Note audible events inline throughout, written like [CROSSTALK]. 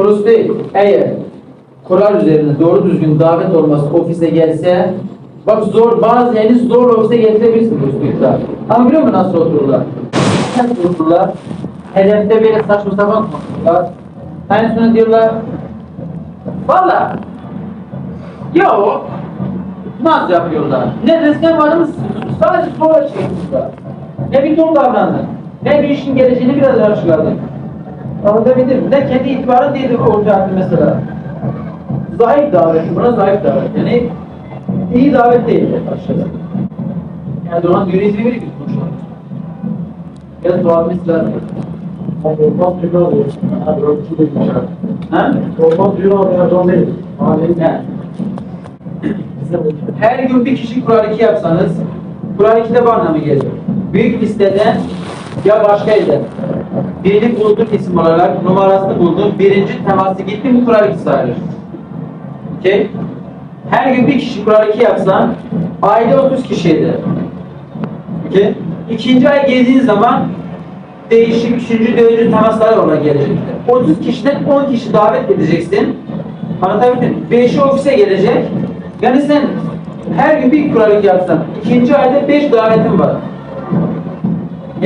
Prospekt eğer kural üzerinde doğru düzgün davet olması ofise gelse bak zor bazı yerini zor ofise getirebilirsin prospektler. Ama biliyor musun nasıl otururlar? Nasıl otururlar? Hedefte böyle saçma sapan konuşurlar. En sonra diyorlar Valla Yo Nasıl yapıyorlar? Ne desem varımız sadece sola çekmişler. Ne bir ton davrandın. Ne bir işin geleceğini biraz çıkardın. Anlatabildim mi? Ne kendi itibarın değil olacaktı mesela. Zayıf davet, buna zayıf davet. Yani iyi davet değil aşağıda. Yani Doğan yürüyüşü verir ki konuşalım. Ya Doğan mesela Olmaz diyor abi. Abi ölçü de güzel. ha? Olmaz diyor abi Erdoğan değil. Bu. her gün bir kişi Kur'an 2 yapsanız Kur'an 2'de bu anlamı gelir. Büyük listeden ya başka yerden birini buldun isim olarak numarasını buldun birinci teması gitti mi Kur'an 2 sayılır. Okey? Her gün bir kişi Kur'an 2 yapsan ayda 30 kişiydi. Okey? İkinci ay geldiğin zaman değişik üçüncü, dördüncü temaslar olarak gelecektir. 30 kişiden 10 kişi davet edeceksin. Anlatabildim mi? 5'i ofise gelecek. Yani sen her gün bir kuralık yapsan, ikinci ayda 5 davetin var.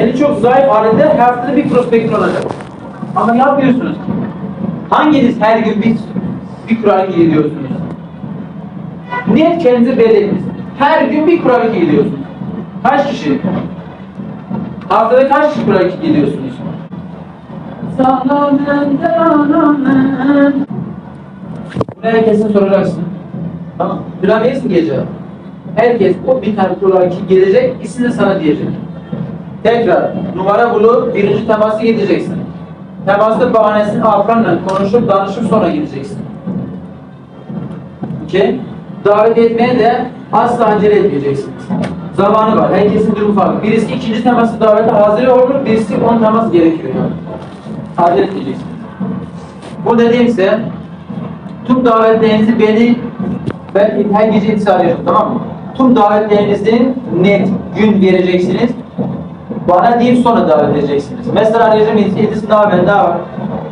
Yani çok zayıf halinde haftada bir prospektin olacak. Ama yapmıyorsunuz. Hanginiz her gün bir, bir kuralık gidiyorsunuz? Net kendinizi belli ediniz. Her gün bir kuralık gidiyorsunuz. Kaç kişi? Haftada kaç kişi kuralık gidiyorsunuz? Sağlamın sağlamın. Bunu herkesin soracaksın. Tamam. Bilemeyizsin gece. Herkes o bir tane kuralık gelecek, ismini sana diyecek. Tekrar numara bulup birinci teması gideceksin. Temaslı bahanesini Afran'la konuşup danışıp sonra gideceksin. Okey? Davet etmeye de asla acele etmeyeceksiniz. Zamanı var. Herkesin durumu farklı. Birisi ikinci teması davete hazır olur, birisi on temas gerekiyor yani. Acele etmeyeceksiniz. Bu dediğimse tüm davetlerinizi beni ben her gece intisar tamam mı? Tüm davetlerinizin net gün vereceksiniz. Bana deyip sonra davet edeceksiniz. Mesela arayacağım Edis, ne haber, ne var?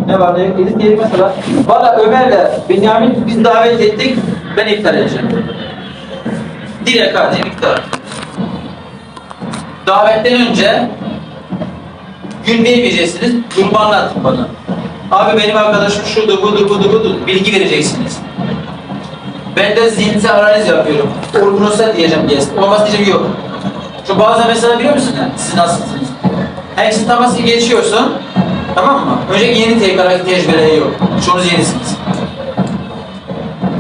Ne var, yok? Edis diyelim mesela. Valla Ömer'le Benjamin biz davet ettik, ben iptal edeceğim. Direkt hadi iptal. Davetten önce gün vermeyeceksiniz, durumu anlatın bana. Abi benim arkadaşım şudur, budur, budur, budur. Bilgi vereceksiniz. Ben de zihinsel analiz yapıyorum. Uygunsa diyeceğim yes. Olmaz diyeceğim yok. Şu bazen mesela biliyor musun? Siz nasılsınız? Hepsini taması geçiyorsun. Tamam mı? Önce yeni tekrar tecrübeleri yok. Çoğunuz yenisiniz.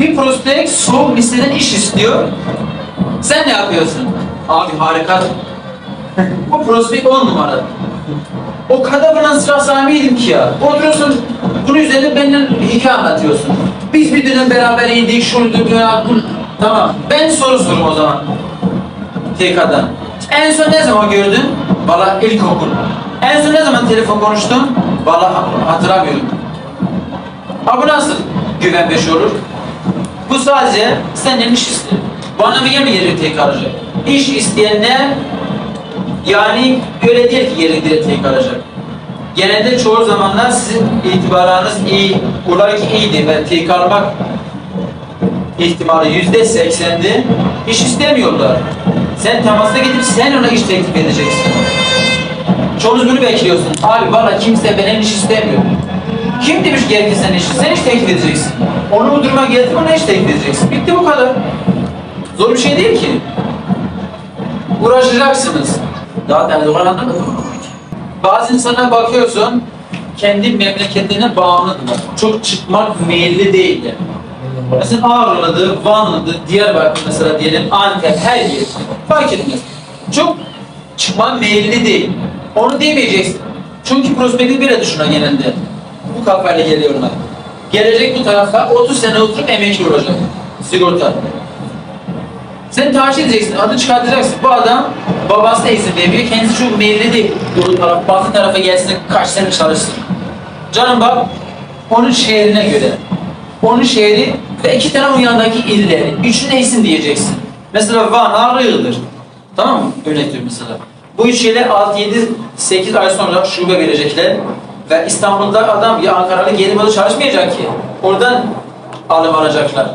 Bir prospekt soğuk listeden iş istiyor. Sen ne yapıyorsun? Abi harika. Bu prospekt on numara. O kadar bana sıra sahibiydim ki ya. Oturuyorsun, bunun üzerine benden hikaye anlatıyorsun. Biz bir dönem beraber indik, ya, bu... Tamam, ben soru sorum o zaman. TK'dan. En son ne zaman gördün? Valla ilkokul. En son ne zaman telefon konuştun? Valla hatırlamıyorum. Ha bu nasıl güven beşi olur? Bu sadece senden iş istiyor. Bana mı mi gelir tekrarcı? İş isteyenler yani öyle değil ki geri direkt tekrarcı. Genelde çoğu zamanlar sizin itibarınız iyi, olar ki iyiydi ve tekrarlamak ihtimali yüzde seksendi. İş istemiyorlar. Sen temasta gidip sen ona iş teklif edeceksin. Çoğunuz bunu bekliyorsun. Abi valla kimse benim iş istemiyor. Kim demiş gerekli sen işi? Sen iş teklif edeceksin. Onu bu duruma getirip ona iş teklif edeceksin. Bitti bu kadar. Zor bir şey değil ki. Uğraşacaksınız. Daha olan anlamadın mı? Bazı insanlara bakıyorsun, kendi memleketine bağımlıdırlar. Çok çıkmak meyilli değiller. Mesela Ağrı'lıdır, Van'lıdır, Diyarbakır mesela diyelim, Antep, her yer. Fark etmez. Çok çıkma meyilli değil. Onu demeyeceksin. Çünkü prospektif bile düşünün genelde. Bu kafayla geliyorlar. Gelecek bu tarafa 30 sene oturup emekli olacak. Sigorta. Sen takip edeceksin, adı çıkartacaksın. Bu adam babası da izin vermiyor, kendisi çok meyilli değil. Doğru taraf, batı tarafa gelsin, kaç sene çalışsın. Canım bak, onun şehrine göre. Onun şehri ve iki tane onun yanındaki illeri. Üçü neysin diyeceksin. Mesela Van, Ağrı'dır. Tamam mı? Örnek mesela. Bu üç şeyler 6, 7, 8 ay sonra şube verecekler. Ve İstanbul'da adam ya Ankaralı gelip orada çalışmayacak ki. Oradan alım alacaklar.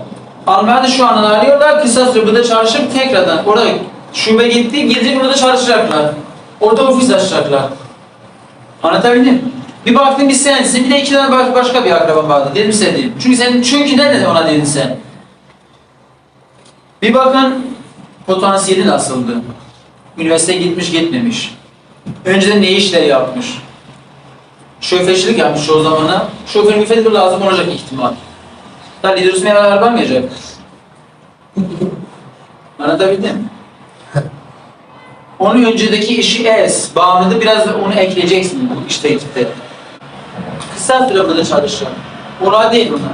Almanya'da şu an alıyorlar, kısa süre burada çalışıp tekrardan orada şube gitti, gidecek burada çalışacaklar. Orada ofis açacaklar. Anlatabildim mi? Bir baktın bir sensin, bir de iki tane baş- başka bir akraban vardı. Dedim sen. Çünkü sen, çünkü ne dedi ona dedin sen? Bir bakın potansiyeli nasıldı? Üniversiteye gitmiş gitmemiş. Önceden ne işler yapmış? Şoförçülük yapmış o zamana. Şoför müfettiş lazım olacak ihtimal. Da lider üstüne yarar vermeyecek. Anlatabildim mi? Onun öncedeki işi es, bağımlılığı biraz onu ekleyeceksin bu işte gitti. Kısa süre burada çalışacak. Ona değil buna.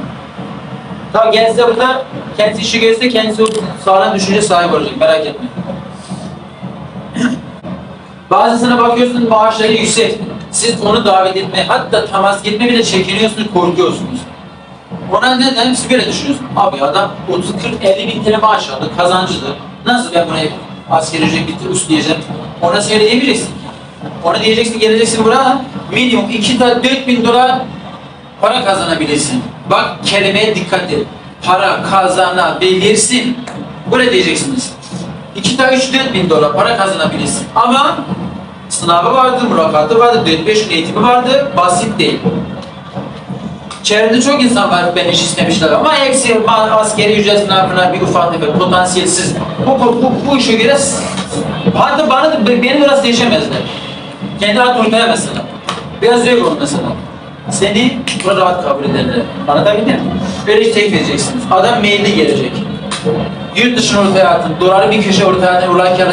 Tamam gelse burada kendisi işi görse kendisi sağlam düşünce sahip olacak merak etme. [CLEARS THROAT] Bazısına bakıyorsun maaşları yüksek. Siz onu davet etmeye hatta temas etmeye bile çekiniyorsunuz, korkuyorsunuz. Ona neden? Siz böyle düşünüyorsunuz. Abi adam 30, 40, 50 bin TL maaş aldı, kazancıdır. Nasıl ben buraya askeri ücret bitti üstleyeceğim? Ona söyleyemeyeceksin. Ona diyeceksin, geleceksin buraya minimum 2 ta 4 bin dolar para kazanabilirsin. Bak kelimeye dikkat et. Para kazanabilirsin. Böyle diyeceksiniz. 2 ta 3 4 bin dolar para kazanabilirsin. Ama sınavı vardı, mülakatı vardı, 4-5 gün eğitimi vardı. Basit değil. Çevrede çok insan var ben iş istemişler ama ma- askeri ücret sınavına bir ufak tefek potansiyelsiz. Bu, bu, bu, bu işe göre hatta bana beni biraz değişemezler. Kendi ortaya mesela. Biraz zevk olur mesela. Seni burada rahat kabul ederler. Anlatabildim mi? Böyle hiç tek vereceksiniz. Adam mailli gelecek. Yurt dışına ortaya attın. Doları bir köşe ortaya attın. Ulanken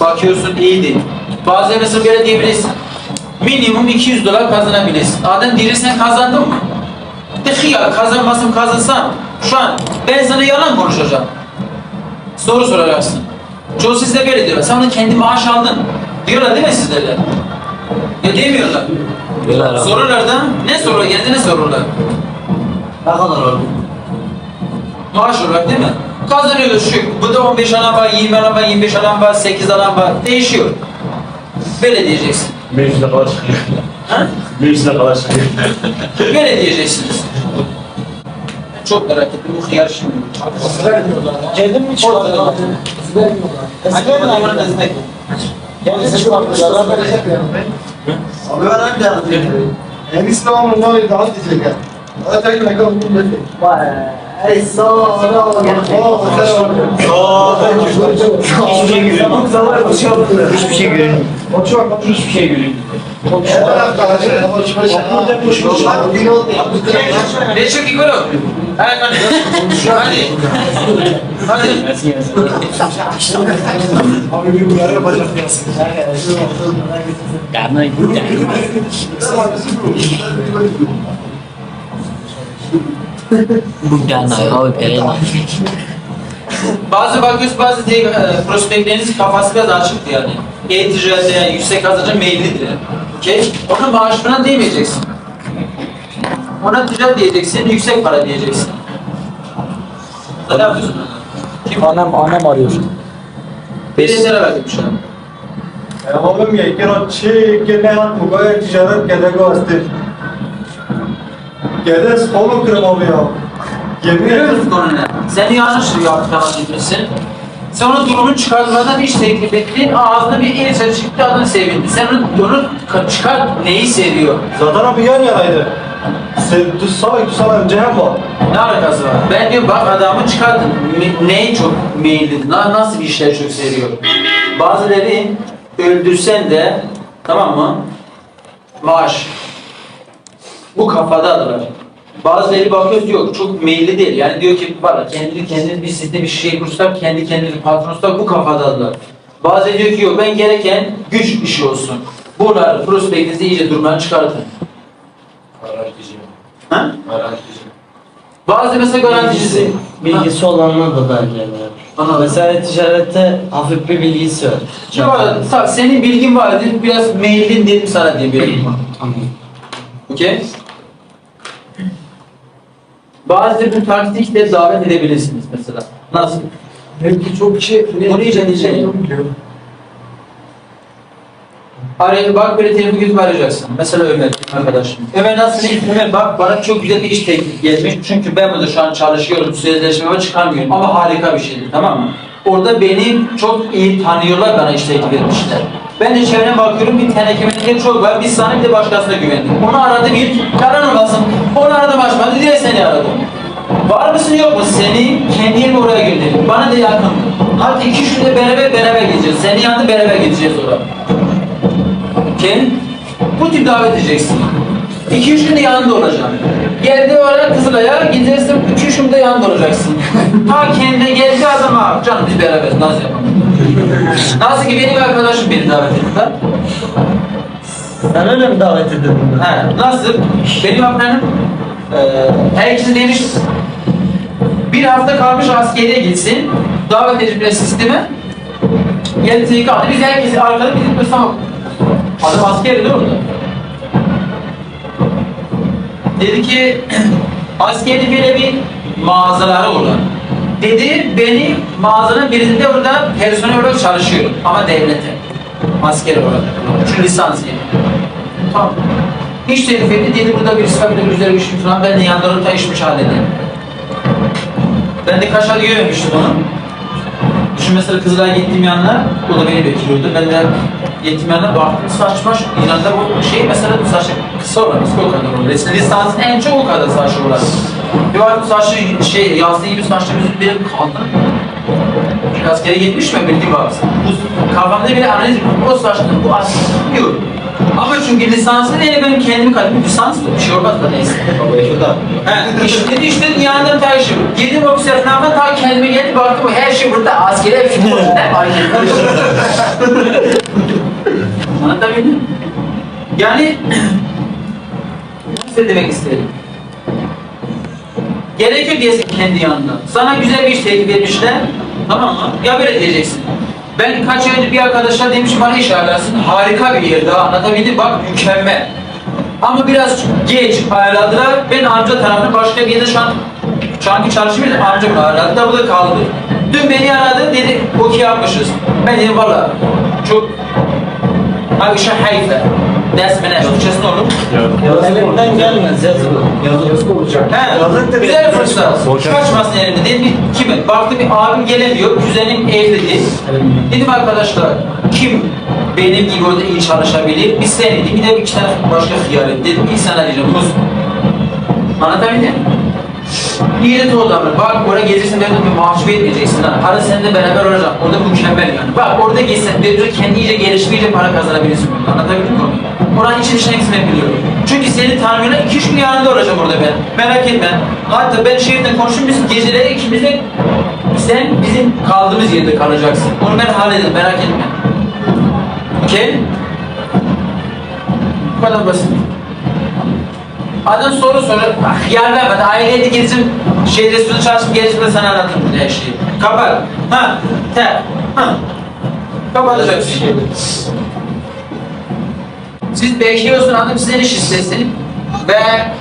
bakıyorsun iyiydi. Bazen mesela böyle diyebilirsin. Minimum 200 dolar kazanabilirsin. Adam diyecek sen kazandın mı? De ya kazanmasam kazansam şu an ben sana yalan konuşacağım. Soru soracaksın. Çoğu sizde böyle diyor. Sen onu kendi maaş aldın. Diyorlar değil mi sizlerle? Ya demiyorlar. Diyorlar abi. Sorurlar da ne soruyor? Kendine sorurlar. Ne kadar oldu? Maaş olarak değil mi? Kazanıyoruz şu. Bu da 15 alan var, 20 alan var, 25 alan var, 8 alan var. Değişiyor. Böyle diyeceksin. Meclisine kadar çıkıyor. Ha? Meclisine kadar çıkıyor. Böyle diyeceksiniz. Çok merak ettim bu hıyar şimdi. Geldin mi Abi ben ne oluyor daha diyecek ya. Hadi tek ne kadar bunu. Vay sonra Oo, sen var. Hiçbir şey görünmüyor. Hiçbir şey görünmüyor. Hiçbir şey görünmüyor. Hadi hadi. Hadi. Hadi. Abi bir uyarı yapacak diyorsun. Karnı gitti. Bu karnı abi pere. Bazı bakıyoruz bazı e, prospektleriniz kafası biraz açıktı yani. E-ticarette yani yüksek kazanca meyillidir. yani. Okey? Ona maaş falan diyemeyeceksin. Ona ticaret diyeceksin, yüksek para diyeceksin. Ne yapıyorsun? Kim? Annem annem arıyor. Belediyelere verdim şu an. Oğlum ya, kira çi gene bu kadar ticaret gede göster. Gede spolu kırım ya. Yemin ederim. Sen yanlış yaptın etmişsin. Sen onun durumunu çıkartmadan iş teklif ettin, ağzına bir ses çıktı, adını sevindi. Sen onu, onu ka- çıkart, neyi seviyor? Zaten abi yan yanaydı. Sen tutsana tutsana cehem var. Ne alakası var? Ben diyorum bak adamı çıkartın. Me- neyi çok meyilli, na- nasıl bir işler çok seviyor? Bazıları öldürsen de, tamam mı? Maaş. Bu kafadadılar. Bazıları bakıyoruz yok çok meyilli değil. Yani diyor ki valla kendi kendini bir sistem bir şey kursak kendi kendini patron olsak bu kafadadılar. Bazıları diyor ki yok ben gereken güç işi olsun. Bunlar prospektinizi iyice durumdan çıkartın. Ha? Bazı mesela garanticisi. Bilgisi olanlar da dahil yani. Anladım. Mesela ticarette hafif bir bilgisi var. Ta- senin bilgin vardır, biraz mailin dedim sana diye bir [CLEARS THROAT] Anladım. Okey? Bazı bir taktikle davet edebilirsiniz mesela. Nasıl? Belki çok kişi Bunu dinleyin. Araya bak böyle telefon gidip arayacaksın. Mesela Ömer arkadaşım. Ömer nasıl iyi? Ömer bak bana çok güzel bir iş teklif gelmiş. Çünkü ben burada şu an çalışıyorum. Sözleşmeme çıkarmıyorum. Ama harika bir şeydir tamam mı? Orada beni çok iyi tanıyorlar bana iş teklif etmişler. Ben de çevreme bakıyorum bir tenekemelikleri çok var. Biz sana bir de başkasına güvendik. Onu aradım ilk. Yalan olmasın. Onu aradım açmadı diye seni aradım. Var mısın yok mu? Seni kendi yerime oraya gönderdim. Bana da yakın. Hatta iki günde beraber beraber gideceğiz. Senin yanında beraber gideceğiz oraya. Ken, bu tip davet edeceksin. İki üç günde yanında olacağım. Geldi oraya Kızılay'a gideceksin, iki üç günde yanında olacaksın. [LAUGHS] ha kendine geldi adam ha. Canım biz beraberiz, naz yapalım. Nasıl ki benim arkadaşım beni davet etti. Sen öyle mi davet edildin? He, nasıl? Benim efendim, eee herkes demiş, bir hafta kalmış askeriye gitsin, davet edilme sistemi, geldi TK, biz herkesi arkada gidip mesela Adam askeri değil mi? Dedi ki, askeri böyle bir mağazaları olan. Dedi, beni mağazanın birinde orada personel olarak çalışıyorum ama devlete. Asker olarak. Şu lisans yani. Tamam. Hiç teklif etti. Dedi burada bir de güzel bir şey falan. Ben de yanında orada iş müsaade edeyim. Ben de kaç ay görmemiştim onu. Düşün mesela Kızılay'a gittiğim yanına, o da beni bekliyordu. Ben de gittiğim yanına baktım saçma, inanda bu şey mesela saçı kısa olan, kısa o kadar olur. Lisansın en çok o kadar saçı olan. Bir baktım saçı şey, yazdığı gibi saçlı bir benim kaldı. Biraz kere gitmiş mi bildiğim bak. Bu kafamda bile analiz o saçlı, bu aslında yok. Ama çünkü lisansı değil benim kendimi kalbim lisans bir şey olmaz da neyse. He, işte işte yandım taşım. Girdim ofis sınavına ta kendime geldi baktım her şey burada askeri hepsi burada fark ettim. [LAUGHS] Anlatabildim mi? Yani [CLEARS THROAT] size demek istedim. Gerekiyor diyesin kendi yanında. Sana güzel bir iş teklif etmişler. Tamam mı? Ya böyle diyeceksin. Ben kaç ay önce bir arkadaşa demişim bana iş ayarlasın. Harika bir yer daha anlatabildim. Bak mükemmel. Ama biraz geç ayarladılar. Ben amca tarafına başka bir yerde şu an şu anki. Amca ayarladı da bu da kaldı. Dün beni aradı dedi okey yapmışız. Ben dedim valla çok işe hayfe. Ders mi ne? Türkçesi ne olur? Elimden gelmez yazılı. Yazık olacak. He, Yazık dedi. güzel fırsat. Kaçmasın elimde. Dedim bir kime? Baktım bir abim gelemiyor, kuzenim evde değil. Dedim arkadaşlar, kim benim gibi orada iyi çalışabilir? Bir sen dedim, bir de iki tane başka hıyar. Dedim ilk sana diyeceğim. Anlatabildim mi? O adamlar. Bak oraya gelirsin ben de mahcup etmeyeceksin ha. Para seninle beraber olacak. Orada mükemmel yani. Bak orada gelsen de kendi iyice gelişip iyice para kazanabilirsin. Anlatabildim mi? Oranın için işine gitsin biliyorum. Çünkü seni tanımıyorlar. iki üç gün yanında olacağım orada ben. Merak etme. Hatta ben şehirden konuşuyorum. Biz geceleri ikimiz de sen bizim kaldığımız yerde kalacaksın. Onu ben hallederim. Merak etme. Okey? Bu kadar basit. Adam soru soru, yer vermedi. Aileydi gezim, şey restoran çalışıp gezim de sana anlatırım burada her şeyi. Kapat. Ha, te, ha. Kapatacaksın. Siz bekliyorsun adam sizden iş istesin ve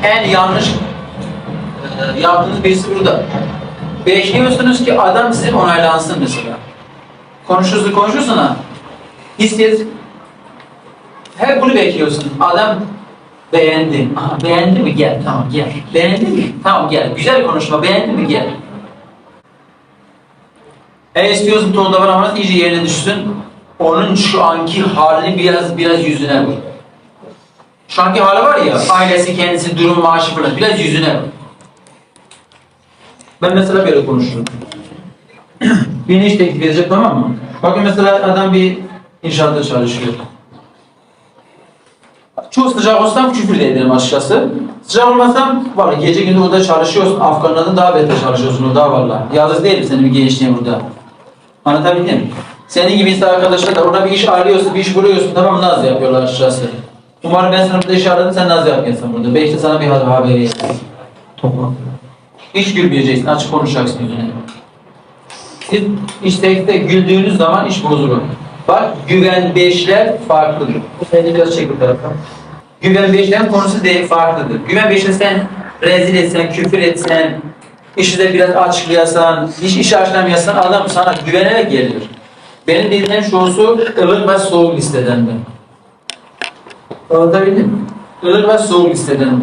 en yanlış e, yaptığınız birisi burada. Bekliyorsunuz ki adam sizin onaylansın mesela. Konuşursun konuşursun ha. Hisset. Hep bunu bekliyorsun. Adam beğendi. Aha, beğendi mi? Gel. Tamam gel. Beğendi mi? Tamam gel. Güzel konuşma. Beğendi mi? Gel. Eğer istiyorsun ton da var ama iyice yerine düşsün. Onun şu anki halini biraz biraz yüzüne vur. Şu anki hali var ya, ailesi, kendisi, durum, maaşı falan biraz yüzüne vur. Ben mesela böyle konuşurum. [CLEARS THROAT] Beni iş teklif edecek tamam mı? Bakın mesela adam bir inşaatta çalışıyor. Çok sıcak olsam küfür de ederim açıkçası. Sıcak olmasam var gece gündüz orada çalışıyorsun. Afganlardan daha beter çalışıyorsun orada valla. Yalnız değilim senin bir gençliğin burada. Anlatabildim mi? Senin gibi insan arkadaşlar da orada bir iş arıyorsun, bir iş buluyorsun tamam mı? Naz yapıyorlar açıkçası. Umarım ben burada iş aradım sen naz yapıyorsun burada. Belki de sana bir haber verir. Toplam. Hiç gülmeyeceksin, açık konuşacaksın yüzüne. Siz işte de güldüğünüz zaman iş bozulur. Bak güven beşler farklıdır. Bu seni biraz çek bu tarafa. Güven beşlerin konusu de farklıdır. Güven beşini sen rezil etsen, küfür etsen, işi de biraz açıklayasan, hiç iş açlamayasan adam sana güvenerek gelir. Benim dediğim çoğusu ılık ve soğuk listedendi. Anlatabildim mi? Ilık ve soğuk hisseden.